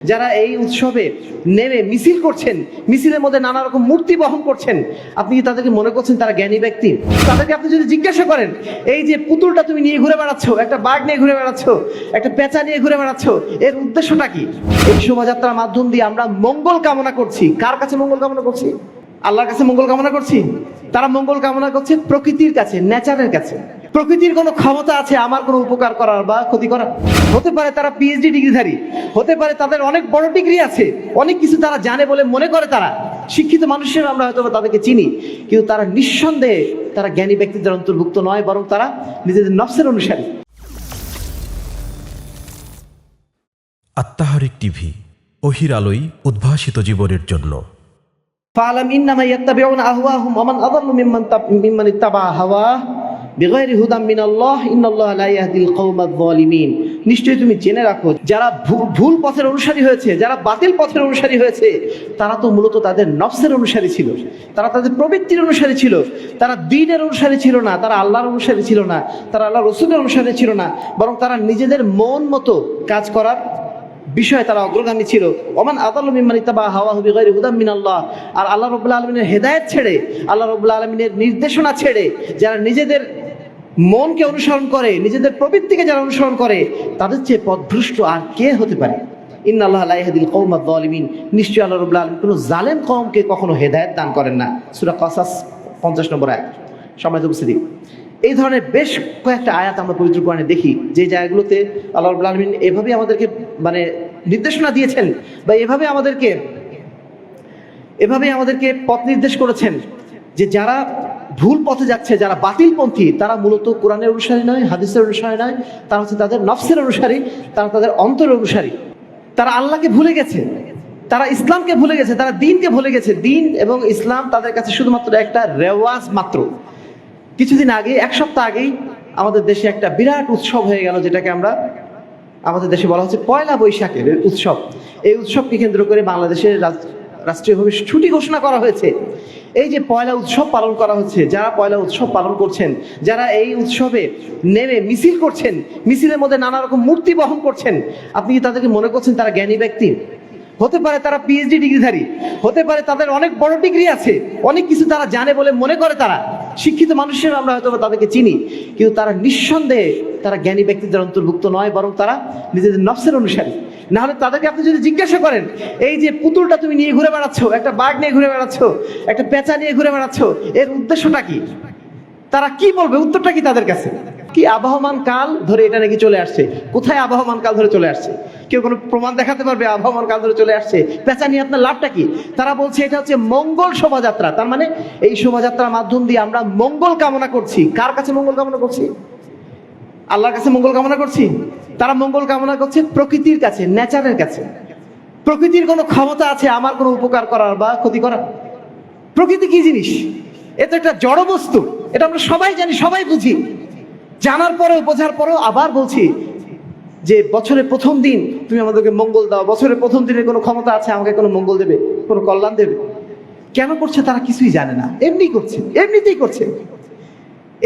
যারা এই উৎসবে নেমে মিছিল করছেন, মিছিলের মধ্যে নানা রকম মূর্তি বহন করছেন, আপনি কি তাদেরকে মনে করছেন তারা জ্ঞানী ব্যক্তি? তাদেরকে আপনি যদি জিজ্ঞাসা করেন, এই যে পুতুলটা তুমি নিয়ে ঘুরে বেড়াচ্ছ, একটা বাঘ নিয়ে ঘুরে বেড়াচ্ছ, একটা পেঁচা নিয়ে ঘুরে বেড়াচ্ছ, এর উদ্দেশ্যটা কি? এই শোভাযাত্রার মাধ্যম দিয়ে আমরা মঙ্গল কামনা করছি। কার কাছে মঙ্গল কামনা করছি? আল্লাহর কাছে মঙ্গল কামনা করছি? তারা মঙ্গল কামনা করছে প্রকৃতির কাছে নেচারের কাছে। প্রকৃতির কোনো ক্ষমতা আছে আমার কোনো উপকার করার বা ক্ষতি করার? হতে পারে তারা পিএইচডি ডিগ্রিধারী হতে পারে তাদের অনেক বড় ডিগ্রি আছে অনেক কিছু তারা জানে বলে মনে করে তারা। শিক্ষিত মানুষের আমরা হয়তো বা তাদেরকে চিনি কিন্তু তারা নিঃসন্দেহে তারা জ্ঞানী ব্যক্তিদের অন্তর্ভুক্ত নয় বরং তারা নিজেদের নফসের অনুসারী। আত্মাহারিক টিভি অহির আলোই উদ্ভাসিত জীবনের জন্য। ফালাম ইন্নামা ইয়াত্তাবিউনা আহওয়াহুম ওয়া মান আযাল্লু মিম্মান তাব হাওয়া বিগয়রি হুদাম মিনাল্লাহ, ইন্নাল্লাহা লা ইয়াহদিল কওমায যালিমিন নিশ্চয়ই তুমি জেনে রাখো, যারা ভুল পথের অনুসারী হয়েছে, যারা বাতিল পথের অনুসারী হয়েছে, তারা তো মূলত তাদের নফসের অনুসারী ছিল, তারা তাদের প্রবৃত্তির অনুসারী ছিল, তারা দিনের অনুসারী ছিল না, তারা আল্লাহর অনুসারী ছিল না, তারা আল্লাহ রসুলের অনুসারী ছিল না, বরং তারা নিজেদের মন মতো কাজ করার বিষয়ে তারা অগ্রগামী ছিল। ওমান আদাল মিম্মানি তাবা হাওয়া হুবি গায়রি হুদাম মিনাল্লাহ। আর আল্লাহ রব্বুল আলমিনের হেদায়েত ছেড়ে, আল্লাহ রব্বুল আলমিনের নির্দেশনা ছেড়ে, যারা নিজেদের মনকে অনুসরণ করে, নিজেদের প্রবৃত্তিকে যারা অনুসরণ করে, তাদের চেয়ে পথভ্রষ্ট আর কে হতে পারে? ইন্না আল্লাহ লাইহাদিল কৌমাদ আলমিন নিশ্চয়ই আল্লাহ রব্বুল আলমিন কোনো জালেম কওমকে কখনো হেদায়েত দান করেন না। সুরা কসাস পঞ্চাশ নম্বর এক সময় উপস্থিতি। এই ধরনের বেশ কয়েকটা আয়াত আমরা পবিত্র কোরআনে দেখি, যে জায়গাগুলোতে আল্লাহ রাব্বুল আলামিন এভাবে আমাদেরকে মানে নির্দেশনা দিয়েছেন বা এভাবে আমাদেরকে এভাবে আমাদেরকে পথ নির্দেশ করেছেন যে যারা ভুল পথে যাচ্ছে যারা বাতিলপন্থী, তারা মূলত কোরআনের অনুসারী নয়, হাদিসের অনুসারী নয়, তারা হচ্ছে তাদের নফসের অনুসারী, তারা তাদের অন্তরের অনুসারী। তারা আল্লাহকে ভুলে গেছে, তারা ইসলামকে ভুলে গেছে, তারা দিনকে ভুলে গেছে। দিন এবং ইসলাম তাদের কাছে শুধুমাত্র একটা রেওয়াজ মাত্র। কিছুদিন আগে, এক সপ্তাহ আগেই আমাদের দেশে একটা বিরাট উৎসব হয়ে গেল, যেটাকে আমরা আমাদের দেশে বলা হচ্ছে পয়লা বৈশাখের উৎসব। এই উৎসবকে কেন্দ্র করে বাংলাদেশের রাষ্ট্রীয়ভাবে ছুটি ঘোষণা করা হয়েছে। এই যে পয়লা উৎসব পালন করা হচ্ছে, যারা পয়লা উৎসব পালন করছেন, যারা এই উৎসবে নেমে মিছিল করছেন, মিছিলের মধ্যে নানা রকম মূর্তি বহন করছেন, আপনি কি তাদেরকে মনে করছেন তারা জ্ঞানী ব্যক্তি? হতে পারে তারা পিএইচডি ডিগ্রিধারী, হতে পারে তাদের অনেক বড় ডিগ্রি আছে, অনেক কিছু তারা জানে বলে মনে করে তারা। শিক্ষিত মানুষের আমরা হয়তো তাদেরকে চিনি, কিন্তু তারা নিঃসন্দেহে তারা জ্ঞানী ব্যক্তিদের অন্তর্ভুক্ত নয়, বরং তারা নিজেদের নফসের অনুসারী। না হলে তাদেরকে আপনি যদি জিজ্ঞাসা করেন, এই যে পুতুলটা তুমি নিয়ে ঘুরে বেড়াচ্ছ, একটা বাঘ নিয়ে ঘুরে বেড়াচ্ছ, একটা পেঁচা নিয়ে ঘুরে বেড়াচ্ছ, এর উদ্দেশ্যটা কি? তারা কি বলবে? উত্তরটা কি তাদের কাছে? কি আবহমান কাল ধরে এটা নাকি চলে আসছে? কোথায় আবহমান কাল ধরে চলে আসছে? কেউ কোনো প্রমাণ দেখাতে পারবে আবহমান কাল ধরে চলে আসছে? পেঁচা নিয়ে আপনার লাভটা কি? তারা বলছে, এটা হচ্ছে মঙ্গল শোভাযাত্রা। তার মানে এই শোভাযাত্রার মাধ্যম দিয়ে আমরা মঙ্গল কামনা করছি। কার কাছে মঙ্গল কামনা করছি? আল্লাহর কাছে মঙ্গল কামনা করছি? তারা মঙ্গল কামনা করছে প্রকৃতির কাছে, নেচারের কাছে। প্রকৃতির কোনো ক্ষমতা আছে আমার কোনো উপকার করার বা ক্ষতি করার? প্রকৃতি কি জিনিস? এ তো একটা জড় বস্তু। এটা আমরা সবাই জানি, সবাই বুঝি। জানার পরেও, বোঝার পরেও আবার বলছি যে বছরের প্রথম দিন তুমি আমাদেরকে মঙ্গল দাও। বছরের প্রথম দিনের কোনো ক্ষমতা আছে, আমাকে কোনো মঙ্গল দেবে, কোনো কল্যাণ দেবে। কেন করছে তারা কিছুই জানে না। এমনি করছে, এমনিতেই করছে।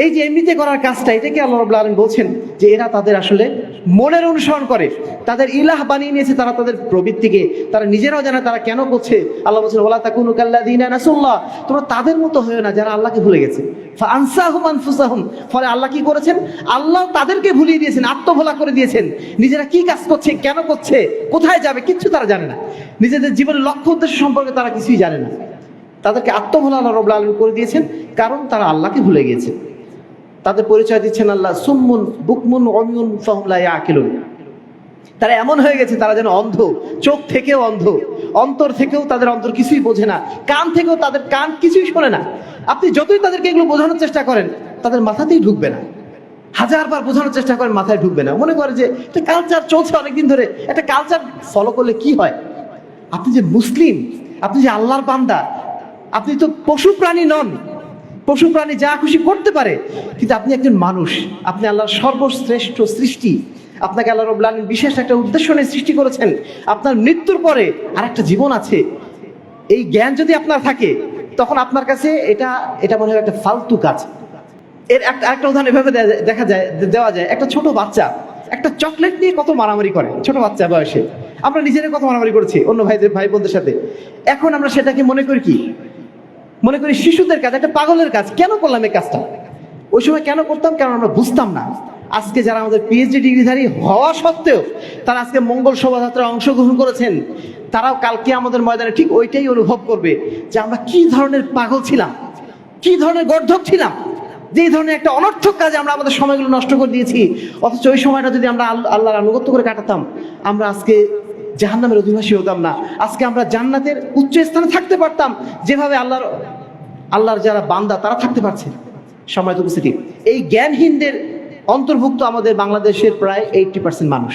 এই যে এমনিতে করার কাজটা এটাকে আল্লাহ আলামিন বলছেন যে এরা তাদের আসলে মনের অনুসরণ করে? তাদের ইলাহ বানিয়ে নিয়েছে তারা তাদের প্রবৃত্তিকে। তারা নিজেরাও জানে তারা কেন করছে আল্লাহ বলছেন ওলা তাকুনু নাসুল্লাহ। তোমরা তাদের মতো হয়েও না যারা আল্লাহকে ভুলে গেছে। ফলে আল্লাহ কি করেছেন? আল্লাহ তাদেরকে ভুলিয়ে দিয়েছেন, আত্মভোলা করে দিয়েছেন। নিজেরা কি কাজ করছে, কেন করছে, কোথায় যাবে, কিচ্ছু তারা জানে না। নিজেদের জীবনের লক্ষ্য উদ্দেশ্য সম্পর্কে তারা কিছুই জানে না। তাদেরকে আত্মভোলা আল্লাহ রব্লা আলম করে দিয়েছেন, কারণ তারা আল্লাহকে ভুলে গিয়েছে তাদের পরিচয় দিচ্ছেন আল্লাহ। সুম্মুন, বুকমুন অমিউন ফহমলা আকিলুন তারা এমন হয়ে গেছে, তারা যেন অন্ধ। চোখ থেকেও অন্ধ। অন্তর থেকেও তাদের অন্তর কিছুই বোঝে না। কান থেকেও তাদের কান কিছুই শোনে না। আপনি যতই তাদেরকে এগুলো বোঝানোর চেষ্টা করেন, তাদের মাথাতেই ঢুকবে না। হাজারবার বোঝানোর চেষ্টা করেন, মাথায় ঢুকবে না। মনে করে যে একটা কালচার চলছে অনেকদিন ধরে। একটা কালচার ফলো করলে কি হয়? আপনি যে মুসলিম, আপনি যে আল্লাহর বান্দা, আপনি তো পশু প্রাণী নন। পশু প্রাণী যা খুশি করতে পারে, কিন্তু আপনি একজন মানুষ, আপনি আল্লাহর সর্বশ্রেষ্ঠ সৃষ্টি, আপনাকে আল্লাহ রব্লা আলমীন বিশেষ একটা উদ্দেশ্য নিয়ে সৃষ্টি করেছেন, আপনার মৃত্যুর পরে আর একটা জীবন আছে। এই জ্ঞান যদি আপনার থাকে, তখন আপনার কাছে এটা এটা মনে হয় একটা ফালতু কাজ। এর একটা একটা উদাহরণ এভাবে দেখা যায়, দেওয়া যায়, একটা ছোট বাচ্চা, একটা চকলেট নিয়ে কত মারামারি করে, ছোট বাচ্চা বয়সে। আমরা নিজেরা কত মারামারি করেছি, অন্য ভাইদের ভাই বোনদের সাথে। এখন আমরা সেটাকে মনে করি কি মনে করি শিশুদের কাজ, একটা পাগলের কাজ। কেন করলাম এই কাজটা? ওই সময় কেন করতাম? কারণ আমরা বুঝতাম না। আজকে যারা আমাদের পিএইচডি ডিগ্রিধারী হওয়া সত্ত্বেও তারা আজকে মঙ্গল শোভাযাত্রায় অংশগ্রহণ করেছেন, তারাও কালকে আমাদের ময়দানে ঠিক ওইটাই অনুভব করবে যে আমরা কি ধরনের পাগল ছিলাম, কি ধরনের গর্ধক ছিলাম, যে ধরনের একটা অনর্থক কাজে আমরা আমাদের সময়গুলো নষ্ট করে দিয়েছি। অথচ ওই সময়টা যদি আমরা আল- আল্লাহর আনুগত্য করে কাটাতাম, আমরা আজকে জাহান্নামের অধিবাসী হতাম না। আজকে আমরা জান্নাতের উচ্চ স্থানে থাকতে পারতাম, যেভাবে আল্লাহর আল্লাহর যারা বান্দা, তারা থাকতে পারছে। সময় উপস্থিতি। এই জ্ঞানহীনদের অন্তর্ভুক্ত আমাদের বাংলাদেশের প্রায় এইটটি পার্সেন্ট মানুষ।